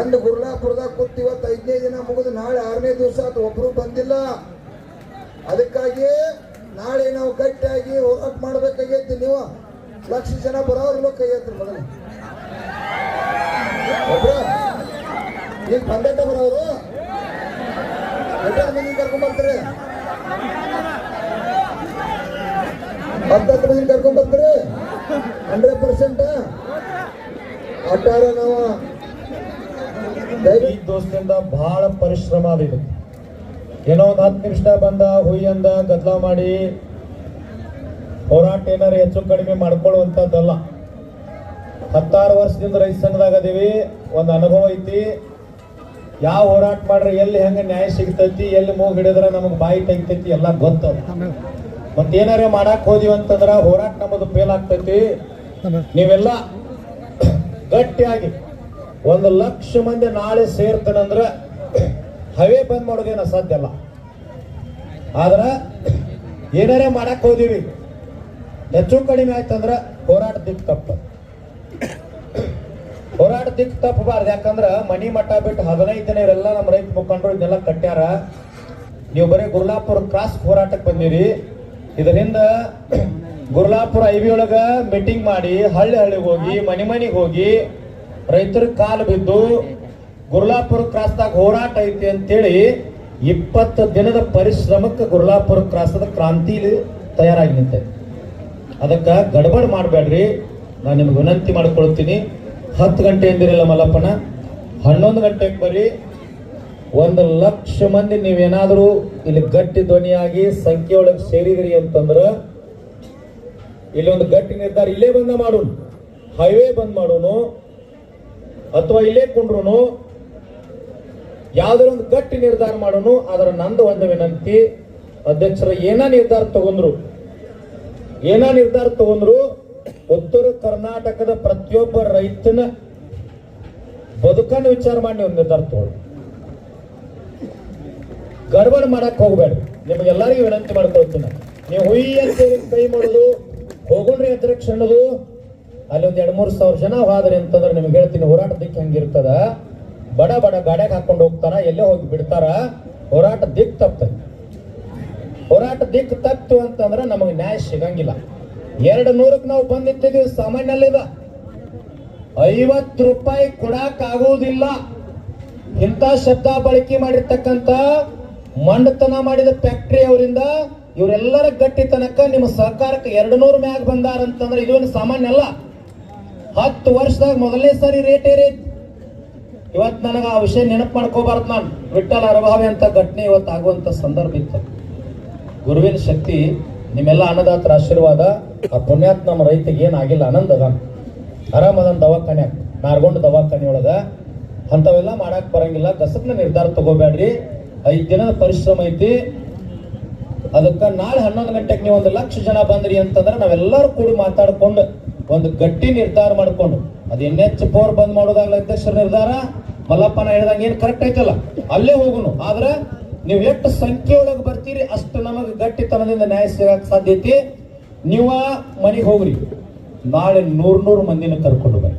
ಎಂದ ಗುರ್ಲಾಪುರದಾಗ ಕೂತ್ ಇವತ್ತು ಐದನೇ ದಿನ ಮುಗಿದು ನಾಳೆ ಆರನೇ ದಿವಸ ಅದು ಒಬ್ರು ಬಂದಿಲ್ಲ. ಅದಕ್ಕಾಗಿ ನಾಳೆ ನಾವು ಗಟ್ಟಿಯಾಗಿ ಹೋರಾಟ ಮಾಡ್ಬೇಕಾಗೈತಿ ನೀವು. ಲಕ್ಷ ಜನ ಬರೋರ್ಲು ಕೈ ಎತ್ರಿ ಮೊದಲು. ಈಗ ಬರೋರು ಮಂದಿ ಕರ್ಕೊಂಡ್ ಬರ್ತೀರಿ? ಹತ್ತತ್ತು ಮಂದಿ ಕರ್ಕೊಂಡ್ ಹಂಡ್ರೆಡ್ ಪರ್ಸೆಂಟ್ ಅಟ್ಟಾರ ನಾವು ಈ ದೋಸ್ತಿಂದ ಬಹಳ ಪರಿಶ್ರಮ ಅದ ಇದು ಏನೋ ಒಂದು ಹತ್ತು ನಿಮಿಷ ಬಂದ ಹುಯ್ ಅಂದ ಗದ್ಲ ಮಾಡಿ ಹೋರಾಟ ಏನಾರು ಹೆಚ್ಚು ಕಡಿಮೆ ಮಾಡ್ಕೊಳ್ಳುವಂಥದ್ದಲ್ಲ ಹತ್ತಾರು ವರ್ಷದಿಂದ ರೈತ ಸಂಘದಾಗ ಅದೀವಿ ಒಂದು ಅನುಭವ ಐತಿ. ಯಾವ ಹೋರಾಟ ಮಾಡ್ರೆ ಎಲ್ಲಿ ಹೆಂಗೆ ನ್ಯಾಯ ಸಿಗ್ತೈತಿ ಎಲ್ಲಿ ಮೂಗು ಹಿಡಿದ್ರೆ ನಮಗೆ ಬಾಯಿ ತೆಗಿತೈತಿ ಎಲ್ಲ ಗೊತ್ತದ ಮತ್ತೇನಾರೇ ಮಾಡಕ್ ಹೋದಿವಿ ಅಂತಂದ್ರ ಹೋರಾಟ ನಮ್ಮದು ಫೇಲ್ ಆಗ್ತೈತಿ. ನೀವೆಲ್ಲ ಗಟ್ಟಿಯಾಗಿ ಒಂದು ಲಕ್ಷ ಮಂದಿ ನಾಳೆ ಸೇರ್ತಾನಂದ್ರೆ ಹವೆ ಬಂದ್ ಮಾಡೋದೇನು ಸಾಧ್ಯ ಅಲ್ಲ ಆದ್ರೆ ಏನಾರೇ ಮಾಡಕ್ ಹೋದಿವಿ. ಹೆಚ್ಚು ಕಡಿಮೆ ಆಯ್ತಂದ್ರೆ ಹೋರಾಟ ದಿಕ್ ತಪ್ಪ. ಹೋರಾಟ ದಿಕ್ ತಪ್ಪಬಾರ್ದು. ಯಾಕಂದ್ರೆ ಮನಿ ಮಠ ಬಿಟ್ಟು ಹದಿನೈದು ದಿನ ಇವರೆಲ್ಲ ನಮ್ಮ ರೈತ ಮುಖಂಡರು ಇದನ್ನೆಲ್ಲ ಕಟ್ಟ್ಯಾರ ನೀವು ಬರೀ ಗುರ್ಲಾಪುರ ಕ್ರಾಸ್ ಹೋರಾಟಕ್ಕೆ ಬಂದಿರಿ. ಇದರಿಂದ ಗುರ್ಲಾಪುರ ಐವಿ ಒಳಗೆ ಮೀಟಿಂಗ್ ಮಾಡಿ ಹಳ್ಳಿ ಹಳ್ಳಿಗೆ ಹೋಗಿ, ಮನೆ ಮನೆಗೆ ಹೋಗಿ ರೈತರ ಕಾಲು ಬಿದ್ದು ಗುರ್ಲಾಪುರ ಕ್ರಾಸ್ದಾಗ ಹೋರಾಟ ಐತಿ ಅಂತೇಳಿ ಇಪ್ಪತ್ತು ದಿನದ ಪರಿಶ್ರಮಕ್ಕೆ ಗುರ್ಲಾಪುರ ಕ್ರಾಸದ ಕ್ರಾಂತಿ ತಯಾರಾಗಿ ನಿಂತೈತಿ ಅದಕ್ಕೆ ಗಡಬಡ್ ಮಾಡಬೇಡ್ರಿ ನಾನು ನಿಮ್ಗೆ ವಿನಂತಿ ಮಾಡ್ಕೊಳ್ತೀನಿ. ಹತ್ತು ಗಂಟೆ ಎಂದಿರಲ್ಲ ಮಲ್ಲಪ್ಪನ? ಹನ್ನೊಂದು ಗಂಟೆಗೆ ಬರ್ರಿ. ಒಂದು ಲಕ್ಷ ಮಂದಿ ನೀವೇನಾದರೂ ಇಲ್ಲಿ ಗಟ್ಟಿ ಧ್ವನಿಯಾಗಿ ಸಂಖ್ಯೆ ಒಳಗೆ ಸೇರಿದ್ರಿ ಅಂತಂದ್ರೆ ಇಲ್ಲಿ ಒಂದು ಗಟ್ಟಿ ನಿರ್ಧಾರ ಇಲ್ಲೇ ಬಂದ ಮಾಡೋಣ ಹೈವೇ ಬಂದ್ ಮಾಡೋನು. ಅಥವಾ ಇಲ್ಲೇ ಕುಂಡ್ರು ಯಾವ್ದಾರ ಒಂದು ಗಟ್ಟಿ ನಿರ್ಧಾರ ಮಾಡೋನು, ಅದರ ನಂದು ಒಂದು ವಿನಂತಿ ಅಧ್ಯಕ್ಷರ ಏನ ನಿರ್ಧಾರ ತಗೊಂಡ್ರು? ಏನ ನಿರ್ಧಾರ ತಗೊಂಡ್ರು? ಉತ್ತರ ಕರ್ನಾಟಕದ ಪ್ರತಿಯೊಬ್ಬ ರೈತನ ಬದುಕನ್ನು ವಿಚಾರ ಮಾಡಿ ಒಂದು ನಿರ್ಧಾರ ತಗೊಳ್ಳಿ. ಗಡ್ಬಡ್ ಮಾಡಕ್ ಹೋಗ್ಬೇಡ್ರಿ. ನಿಮಗೆಲ್ಲರಿಗೂ ವಿನಂತಿ ಮಾಡ್ಕೊಳ್ತೀನಿ. ನೀವು ಹುಯ್ಯ ಕೈ ಮಾಡೋದು ಹೋಗೋಣ್ರಿ ಅಧ್ಯಕ್ಷ ಅನ್ನೋದು ಅಲ್ಲಿ ಒಂದ್ ಎರಡ್ ಮೂರ್ ಸಾವಿರ ಜನ ಹೋದ್ರಿ ಅಂತಂದ್ರೆ ನಿಮ್ಗೆ ಹೇಳ್ತೀನಿ ಹೋರಾಟ ದಿಕ್ ಹೆಂಗಿರ್ತದ. ಬಡ ಬಡ ಗಾಡ್ಯಾಗ ಹಾಕೊಂಡು ಹೋಗ್ತಾರ, ಎಲ್ಲೇ ಹೋಗಿ ಬಿಡ್ತಾರ, ಹೋರಾಟ ದಿಕ್ ತಪ್ತದೆ ಹೋರಾಟ ದಿಕ್ ತಪ್ತು ಅಂತಂದ್ರೆ ನಮಗೆ ನ್ಯಾಯ ಸಿಗಂಗಿಲ್ಲ. ಎರಡು ನೂರಕ್ಕೆ ನಾವು ಬಂದಿಟ್ಟಿದೀವಿ, ಸಾಮಾನ್ಯಲ್ಲಿದ. ಐವತ್ತು ರೂಪಾಯಿ ಕೊಡಕ್ ಆಗುವುದಿಲ್ಲ. ಇಂಥ ಶಬ್ದ ಬಳಕೆ ಮಾಡಿರ್ತಕ್ಕಂಥ ಮಂಡತನ ಮಾಡಿದ ಫ್ಯಾಕ್ಟ್ರಿ ಅವರಿಂದ ಇವರೆಲ್ಲರ ಗಟ್ಟಿತನಕ ನಿಮ್ಮ ಸರ್ಕಾರಕ್ಕೆ ಎರಡು ನೂರು ಮ್ಯಾಗ ಬಂದಾರಂತಂದ್ರೆ ಇದೇನು ಸಾಮಾನ್ಯ ಅಲ್ಲ. ಹತ್ತು ವರ್ಷದಾಗ ಮೊದಲನೇ ಸಾರಿ ರೇಟ್ ಏರೈತಿ ಇವತ್ತು ನನಗೆ ಆ ವಿಷಯ ನೆನಪು ಮಾಡ್ಕೋಬಾರ್ದು ನಾನು. ವಿಠಲ ಅರಭಾವಿ ಅಂತ ಘಟನೆ ಇವತ್ತು ಆಗುವಂತ ಸಂದರ್ಭ ಇತ್ತು. ಗುರುವಿನ ಶಕ್ತಿ ನಿಮ್ಮೆಲ್ಲ ಅನ್ನದಾತರ ಆಶೀರ್ವಾದ, ಆ ಪುಣ್ಯಾತ್ ನಮ್ಮ ರೈತಿಗೆ ಏನಾಗಿಲ್ಲ ಆನಂದ ಅದ. ಆರಾಮದನ್ ದವಾಖಾನೆ ನಾರ್ಗೊಂಡು ದವಾಖಾನೆ ಒಳಗ ಅಂಥವೆಲ್ಲ ಮಾಡಕ್ ಬರಂಗಿಲ್ಲ ಕಸಕ್ನ ನಿರ್ಧಾರ ತಗೋಬೇಡ್ರಿ. ಐದು ದಿನದ ಪರಿಶ್ರಮ ಐತಿ. ಅದಕ್ಕ ನಾಳೆ ಹನ್ನೊಂದು ಗಂಟೆಗೆ ನೀವು ಒಂದು ಲಕ್ಷ ಜನ ಬಂದ್ರಿ ಅಂತಂದ್ರೆ ನಾವೆಲ್ಲರೂ ಕೂಡಿ ಮಾತಾಡ್ಕೊಂಡು ಒಂದು ಗಟ್ಟಿ ನಿರ್ಧಾರ ಮಾಡಿಕೊಂಡು, ಅದು ಎನ್ ಎಚ್ ಫೋರ್ ಬಂದ್ ಮಾಡೋದಾಗ್ಲ ಅಧ್ಯಕ್ಷರ ನಿರ್ಧಾರ, ಮಲ್ಲಪ್ಪನ ಹೇಳ್ದಂಗೆ ಏನು ಕರೆಕ್ಟ್ ಐತಲ್ಲ, ಅಲ್ಲೇ ಹೋಗುನು. ಆದ್ರೆ ನೀವು ಎಷ್ಟು ಸಂಖ್ಯೆ ಒಳಗೆ ಬರ್ತೀರಿ ಅಷ್ಟು ನಮಗೆ ಗಟ್ಟಿತನದಿಂದ ನ್ಯಾಯ ಸಿಗಕ್ಕೆ ಸಾಧ್ಯತೆ ನೀವ ಮನೆಗೆ ಹೋಗ್ರಿ. ನಾಳೆ ನೂರ್ ನೂರು ಮಂದಿನ ಕರ್ಕೊಂಡು ಬರ್ರಿ.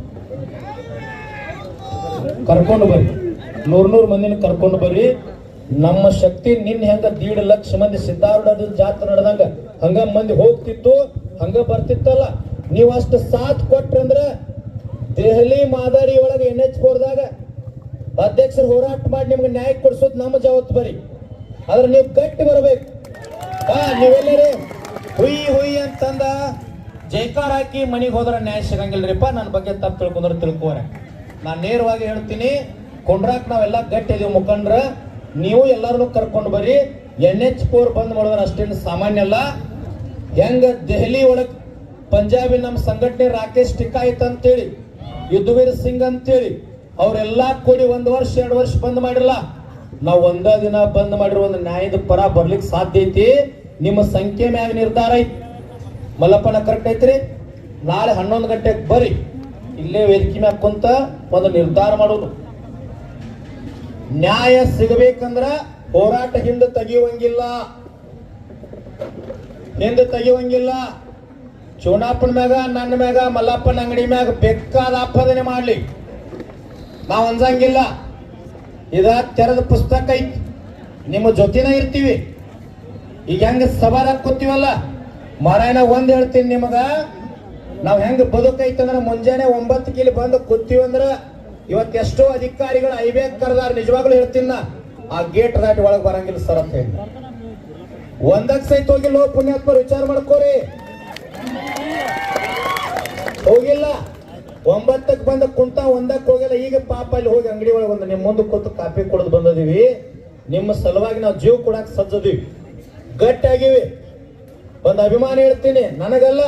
ಕರ್ಕೊಂಡು ಬರ್ರಿ. ನೂರ್ ನೂರು ಮಂದಿನ ಕರ್ಕೊಂಡು ಬರ್ರಿ. ನಮ್ಮ ಶಕ್ತಿ ನಿನ್ ಹೆಂಗ ದೀಡ್ ಲಕ್ಷ ಮಂದಿ ಸಿದ್ಧಾರೂಢ ಜಾತ್ರೆ ನಡೆದಂಗ ಹಂಗ ಮಂದಿ ಹೋಗ್ತಿತ್ತು, ಹಂಗ ಬರ್ತಿತ್ತಲ್ಲ. ನೀವು ಅಷ್ಟು ಸಾಥ್ ಕೊಟ್ರಂದ್ರ ದೆಹಲಿ ಮಾದರಿ ಒಳಗೆ ಎನ್ ಎಚ್ ಫೋರ್ದಾಗ ಅಧ್ಯಕ್ಷರು ಹೋರಾಟ ಮಾಡಿ ನಿಮ್ಗೆ ನ್ಯಾಯ ಕೊಡ್ಸೋದು ನಮ್ಮ ಜವಾಬ್ದಾರಿ. ಆದ್ರೆ ನೀವು ಗಟ್ಟಿ ಬರ್ಬೇಕು. ಹಾ ನೀವೆಲ್ಲರೇ ಹುಯಿ ಹುಯಿ ಅಂತಂದ ಜೈಕಾರ ಹಾಕಿ ಮನೆಗೆ ಹೋದ್ರೆ ನ್ಯಾಯ ಸಿಗಂಗಿಲ್ರಿಪ್ಪ ನನ್ನ ಬಗ್ಗೆ ತಪ್ಪು ತಿಳ್ಕೊಂಡ್ರೆ ತಿಳ್ಕೋರೆ. ನಾನು ನೇರವಾಗಿ ಹೇಳ್ತೀನಿ, ಕೊಂಡ್ರಾಕ್ ನಾವೆಲ್ಲ ಗಟ್ಟಿ ಇದೀವಿ ಮುಖಂಡ್ರ. ನೀವು ಎಲ್ಲರನ್ನು ಕರ್ಕೊಂಡು ಬರ್ರಿ. ಎನ್ ಎಚ್ ಫೋರ್ ಬಂದ್ ಮಾಡಿದ್ರೆ ಅಷ್ಟೇನು ಸಾಮಾನ್ಯ ಅಲ್ಲ. ಹೆಂಗ ದೆಹಲಿ ಒಳಗ್ ಪಂಜಾಬಿ ನಮ್ಮ ಸಂಘಟನೆ ರಾಕೇಶ್ ಟಿಕಾಯಿತ್ ಅಂತೇಳಿ ಯುದ್ಧವೀರ್ ಸಿಂಗ್ ಅಂತೇಳಿ, ಅವರೆಲ್ಲಾ ಕೂಡಿ ಒಂದು ವರ್ಷ, ಎರಡು ವರ್ಷ ಬಂದ್ ಮಾಡಿರಲ್ಲ, ನಾವು ಒಂದ ದಿನ ಬಂದ್ ಮಾಡಿರೋ ಒಂದು ನ್ಯಾಯದ ಪರ ಬರ್ಲಿಕ್ಕೆ ಸಾಧ್ಯ ಐತಿ, ನಿಮ್ಮ ಸಂಖ್ಯೆ ಮ್ಯಾಗ ನಿರ್ಧಾರ ಐತಿ. ಮಲ್ಲಪ್ಪನ ಕರೆಕ್ಟ್ ಐತ್ರಿ? ನಾಳೆ ಹನ್ನೊಂದು ಗಂಟೆಗೆ ಬರ್ರಿ, ಇಲ್ಲೇ ವೇದಿಕೆ ಮ್ಯಾಗ ಕುಂತ ಒಂದು ನಿರ್ಧಾರ ಮಾಡೋದು. ನ್ಯಾಯ ಸಿಗಬೇಕಂದ್ರ ಹೋರಾಟ ಹಿಂದೆ ತೆಗೆಯುವಂಗಿಲ್ಲ. ಹಿಂದೆ ತೆಗೆಯುವಂಗಿಲ್ಲ. ಚುನಾಪನ ಮ್ಯಾಗ ನನ್ನ ಮ್ಯಾಗ, ಮಲ್ಲಪ್ಪನ ಅಂಗಡಿ ಮ್ಯಾಗ ಬೇಕಾದ ಆಪಾದನೆ ಮಾಡ್ಲಿ. ನಾವು ಅನ್ಸಂಗಿಲ್ಲ ಇದ ತೆರೆದ ಪುಸ್ತಕ ಐತಿ. ನಿಮ್ಮ ಜೊತೆನ ಇರ್ತೀವಿ. ಈಗ ಹೆಂಗ ಸವಾಲಾಗಿ ಕೂತೀವಲ್ಲ? ಮಾರಾಯಣ ಒಂದ್ ಹೇಳ್ತೀನಿ ನಿಮಗ. ನಾವ್ ಹೆಂಗ ಬದುಕೈತಂದ್ರ ಮುಂಜಾನೆ ಒಂಬತ್ತು ಕಿಲಿ ಬಂದು ಕೂತೀವಂದ್ರ ಇವತ್ತು ಎಷ್ಟೋ ಅಧಿಕಾರಿಗಳು ಐಬೇಕ್ ಕರೆದಾರ ನಿಜವಾಗ್ಲೂ ಹೇಳ್ತೀನಿ ನಾ. ಆ ಗೇಟ್ ದಾಟಿ ಒಳಗೆ ಬರಂಗಿಲ್ಲ ಸರ್ ಅಂತ ಹೇಳಿ. ಒಂದಕ್ಕೆ ಸಹಿತ ಹೋಗಿಲ್ಲ ಪುಣ್ಯಾತ್ಮರು ವಿಚಾರ ಮಾಡ್ಕೋರಿ. ಹೋಗಿಲ್ಲ. ಒಂಬತ್ತಕ್ಕೆ ಬಂದ ಕುಂತ ಒಂದಕ್ಕೆ ಹೋಗಿಲ್ಲ. ಈಗ ಪಾಪ ಅಲ್ಲಿ ಹೋಗಿ ಅಂಗಡಿ ಒಳಗೆ ಬಂದ ನಿಮ್ಮ ಮುಂದೆ ಕೂತು ಕಾಫಿ ಕುಡಿದು ಬಂದದೀವಿ. ನಿಮ್ಮ ಸಲುವಾಗಿ ನಾವು ಜೀವ ಕೊಡಕ್ ಸಜ್ಜದೀವಿ. ಗಟ್ಟಿಯಾಗಿವಿ. ಒಂದು ಅಭಿಮಾನ ಹೇಳ್ತೀನಿ. ನನಗಲ್ಲ.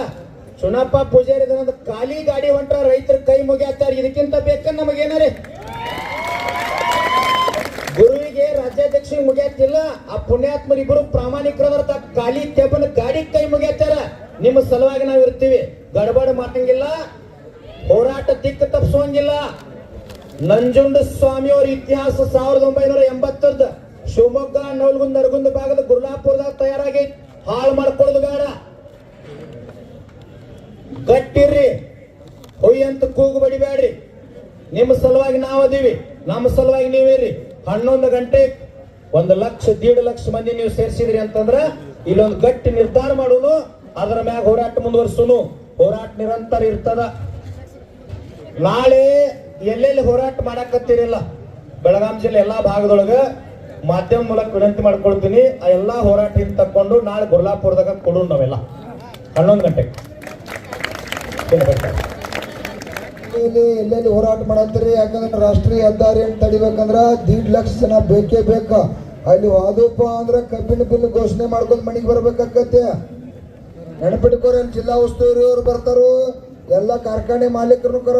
ಚುನಪ್ಪ ಪೂಜಾರಿ ಒಂದು ಖಾಲಿ ಗಾಡಿ ಹೊಂಟ ರೈತರ ಕೈ ಮುಗಿಯಾತಾರ ಇದಕ್ಕಿಂತ ಬೇಕನ್ ನಮಗೇನಾರೇ ಗುರುವಿಗೆ ರಾಜ್ಯಾಧ್ಯಕ್ಷ ಮುಗಿಯತ್ತಿಲ್ಲ. ಆ ಪುಣ್ಯಾತ್ಮರಿಬ್ಬರು ಪ್ರಾಮಾಣಿಕರದ್ರ ಖಾಲಿ ತೆಬ್ಬನ ಗಾಡಿ ಕೈ ಮುಗಿಯತ್ತಾರ. ನಿಮ್ಮ ಸಲುವಾಗಿ ನಾವು ಇರ್ತೀವಿ. ಗಡಬಡ ಮಾಡಂಗಿಲ್ಲ ಹೋರಾಟ ದಿಕ್ಕ ತಪ್ಪಿಸೋಂಗಿಲ್ಲ ನಂಜುಂಡ ಸ್ವಾಮಿಯವರ ಇತಿಹಾಸ ಸಾವಿರದ ಒಂಬೈನೂರ ಎಂಬತ್ತರದ ಶಿವಮೊಗ್ಗ, ನವಲ್ಗುಂದ, ನರಗುಂದ ಭಾಗದ ಗುರ್ಲಾಪುರದಾಗ ತಯಾರಾಗಿ ಹಾಳು ಮಾಡ್ಕೊಳ್ಳೋದು ಬೇಡ. ಗಟ್ಟಿರ್ರಿ ಹೊಯ್ ಅಂತ ಕೂಗು ಬಡಿಬೇಡ್ರಿ. ನಿಮ್ಮ ಸಲುವಾಗಿ ನಾವು ಅದೀವಿ. ನಮ್ಮ ಸಲುವಾಗಿ ನೀವೇರಿ ಹನ್ನೊಂದು ಗಂಟೆ ಒಂದು ಲಕ್ಷ, ದೀಡ್ ಲಕ್ಷ ಮಂದಿ ನೀವು ಸೇರಿಸಿದ್ರಿ ಅಂತಂದ್ರ ಇಲ್ಲೊಂದು ಗಟ್ಟಿ ನಿರ್ಧಾರ ಮಾಡೋನು ಅದರ ಮ್ಯಾಗ ಹೋರಾಟ ಮುಂದುವರ್ಸುನು. ಹೋರಾಟ ನಿರಂತರ ಇರ್ತದ. ನಾಳೆ ಎಲ್ಲೆಲ್ಲಿ ಹೋರಾಟ ಮಾಡಾಕತ್ತೀರಿಲ್ಲ, ಬೆಳಗಾಂ ಜಿಲ್ಲೆ ಎಲ್ಲಾ ಭಾಗದೊಳಗ ಮಾಧ್ಯಮ ಮೂಲಕ ವಿನಂತಿ ಮಾಡ್ಕೊಳ್ತೀನಿ, ಆ ಎಲ್ಲಾ ಹೋರಾಟ ತಕೊಂಡು ನಾಳೆ ಗುರ್ಲಾಪುರದಾಗ ಕೊಡು ನಾವೆಲ್ಲ. ಹನ್ನೊಂದು ಗಂಟೆಗೆ. ಎಲ್ಲೆಲ್ಲಿ ಹೋರಾಟ ಮಾಡತ್ತೀರಿ? ಯಾಕಂದ್ರೆ ರಾಷ್ಟ್ರೀಯ ಹೆದ್ದಾರಿಯನ್ನು ತಡಿಬೇಕಂದ್ರ ದೀಡ್ ಲಕ್ಷ ಜನ ಬೇಕೇ ಬೇಕ. ಅಲ್ಲಿ ವಾದಪ್ಪ ಅಂದ್ರೆ ಕಬ್ಬಿನ ಬಿಲ್ ಘೋಷಣೆ ಮಾಡ್ಕೊಂಡು ಮನೆಗೆ ಬರ್ಬೇಕಾಕತ್ತೆ. ನೆನಪಿಟ್ಕೋರಿ ಅಲ್ಲಿ ಜಿಲ್ಲಾ ಉಸ್ತುವಾರಿ ಅವ್ರು ಬರ್ತಾರು, ಎಲ್ಲ ಕಾರ್ಖಾನೆ ಮಾಲೀಕರು ಕರ,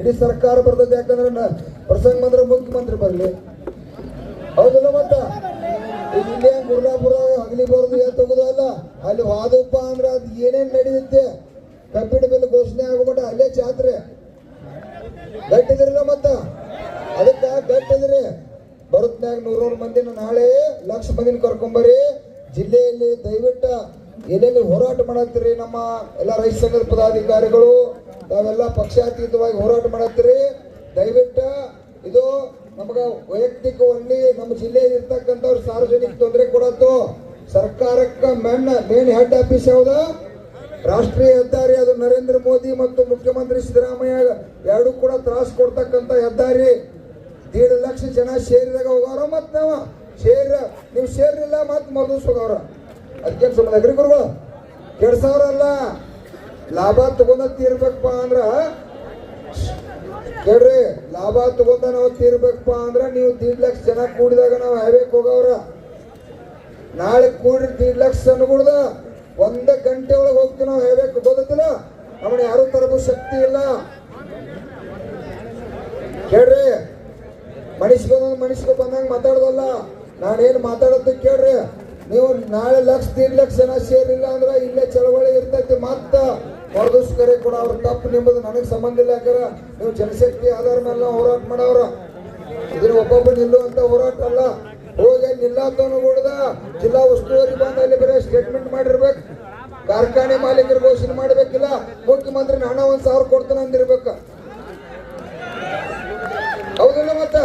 ಇಡೀ ಸರ್ಕಾರ ಬರ್ತದೆ ಯಾಕಂದ್ರೆ ಪ್ರಸಂಗ ಬಂದ್ರೆ ಮುಖ್ಯಮಂತ್ರಿ ಬರ್ಲಿ. ಹೌದಲ್ಲ ಮತ್ತ? ಇಲ್ಲೇ ಗುರ್ಲಾಪುರ ಹಗಲಿ ಬರೋದು ಏನ್ ತಗೋದು ಅಲ್ಲ. ಹಾದಪ್ಪ ಅಂದ್ರೆ ಅದು ಏನೇನ್ ನಡೆಯುತ್ತೆ? ಕಬ್ಬಿಣ ಮೇಲೆ ಘೋಷಣೆ ಆಗ್ಬಿಟ್ಟ ಅಲ್ಲೇ ಜಾತ್ರೆ. ಗಟ್ಟಿದ್ರಲ್ಲ ಮತ್ತ? ಅದಕ್ಕ ಗಟ್ಟಿದ್ರಿ. ಬರುತ್ನಾಗ ನೂರೂರು ಮಂದಿನ ನಾಳೆ ಲಕ್ಷ ಮಂದಿನ ಕರ್ಕೊಂಬರಿ ಜಿಲ್ಲೆಯಲ್ಲಿ ದಯವಿಟ್ಟು ಎಲ್ಲೆಲ್ಲಿ ಹೋರಾಟ ಮಾಡತ್ತೀರಿ ನಮ್ಮ ಎಲ್ಲ ರೈತ ಸಂಘದ ಪದಾಧಿಕಾರಿಗಳು? ತಾವೆಲ್ಲ ಪಕ್ಷಾತೀತವಾಗಿ ಹೋರಾಟ ಮಾಡತ್ತೀರಿ. ದಯವಿಟ್ಟು ಇದು ನಮಗ ವೈಯಕ್ತಿಕ ಒಳ್ಳಿ ನಮ್ಮ ಜಿಲ್ಲೆಯಲ್ಲಿ ಇರ್ತಕ್ಕಂಥವ್ರು ಸಾರ್ವಜನಿಕ ತೊಂದರೆ ಕೊಡತ್ತು ಸರ್ಕಾರಕ್ಕೆ ಮೇನ್ ಮೇನ್ ಹೆಡ್ ಆಫೀಸ್ ಯಾವ್ದ? ರಾಷ್ಟ್ರೀಯ ಹೆದ್ದಾರಿ ಅದು ನರೇಂದ್ರ ಮೋದಿ ಮತ್ತು ಮುಖ್ಯಮಂತ್ರಿ ಸಿದ್ದರಾಮಯ್ಯ ಎರಡು ಕೂಡ ತ್ರಾಸ ಕೊಡ್ತಕ್ಕಂತ ಹೆದ್ದಾರಿ. ದೇಡ್ ಲಕ್ಷ ಜನ ಸೇರಿದಾಗ ಹೋಗವ್ರ ಮತ್ ನಾವ. ಶೇರ್, ನೀವು ಸೇರಿಲ್ಲ ಮತ್ ಮರ್ದೂಸ್ ಅದಕ್ಕೇನ್ ಸಂಬಂಧ? ಅಗ್ರಿ ಗುರುಗಳು ಅಲ್ಲ, ಲಾಭ ತಗೊಂಡ ತೀರ್ಬೇಕಪ್ಪ ಅಂದ್ರ, ಕೇಳ್ರಿ, ಲಾಭ ತಗೊಂಡ ನಾವು ತೀರ್ಬೇಕಪ್ಪ ಅಂದ್ರ ನೀವು ದೀಡ್ ಲಕ್ಷ ಜನ ಕೂಡಿದಾಗ ನಾವು ಹೈವೇಕ್ ಹೋಗವ್ರ. ನಾಳೆ ಕೂಡಿ ದೀಡ್ ಲಕ್ಷ ಅನ್ಗುಡ್ದ ಒಂದ ಗಂಟೆ ಒಳಗೆ ಹೋಗ್ತೀವಿ ನಾವು ಹೇಳ್ಬೇಕು ಗೊತ್ತಿಲ್ಲ ನಮ್ಮನ್ನ ಯಾರು ತರಬೋ ಶಕ್ತಿ ಇಲ್ಲ. ಕೇಳ್ರಿ ಮನುಷ್ಯಗೆ ಮನುಷ್ಯ ಬಂದಂಗ ಮಾತಾಡೋದಲ್ಲ. ನಾನೇನು ಮಾತಾಡೋದು ಕೇಳ್ರಿ. ನೀವು ನಾಳೆ ಲಕ್ಷ, ದೀಡ್ ಲಕ್ಷ ಜನ ಸೇರಿಲ್ಲ ಅಂದ್ರೆ ಇಲ್ಲೇ ಚಳವಳಿ ಇರ್ತೈತಿ. ಮತ್ತ ಹೊರದೂಸ್ಕರೇ ಕೂಡ ಅವ್ರ ತಪ್ಪು ನಿಮ್ಮದು ನನಗೆ ಸಂಬಂಧ ಇಲ್ಲ ಯಾಕಂದ್ರ ನೀವು ಜನಶಕ್ತಿ ಆಧಾರ ಮೇಲೆ ಹೋರಾಟ ಮಾಡವ್ರ ಇದ್ರ ಒಬ್ಬೊಬ್ಬ ನಿಲ್ಲುವಂತ ಹೋರಾಟ ಅಲ್ಲ. ಹೋಗಿ ನಿಲ್ಲಾತನು ಕೂಡದ ಜಿಲ್ಲಾ ಉಸ್ತುವಾರಿ ಬಂದ ಅಲ್ಲಿ ಸ್ಟೇಟ್ಮೆಂಟ್ ಮಾಡಿರ್ಬೇಕು. ಕಾರ್ಖಾನೆ ಮಾಲೀಕರು ಘೋಷಣೆ ಮಾಡ್ಬೇಕಿಲ್ಲ. ಮುಖ್ಯಮಂತ್ರಿ ಹಣ ಒಂದ್ ಸಾವಿರ ಕೊಡ್ತಾನೆ ಅಂದಿರ್ಬೇಕು. ಹೌದಿಲ್ಲ ಮತ್ತ?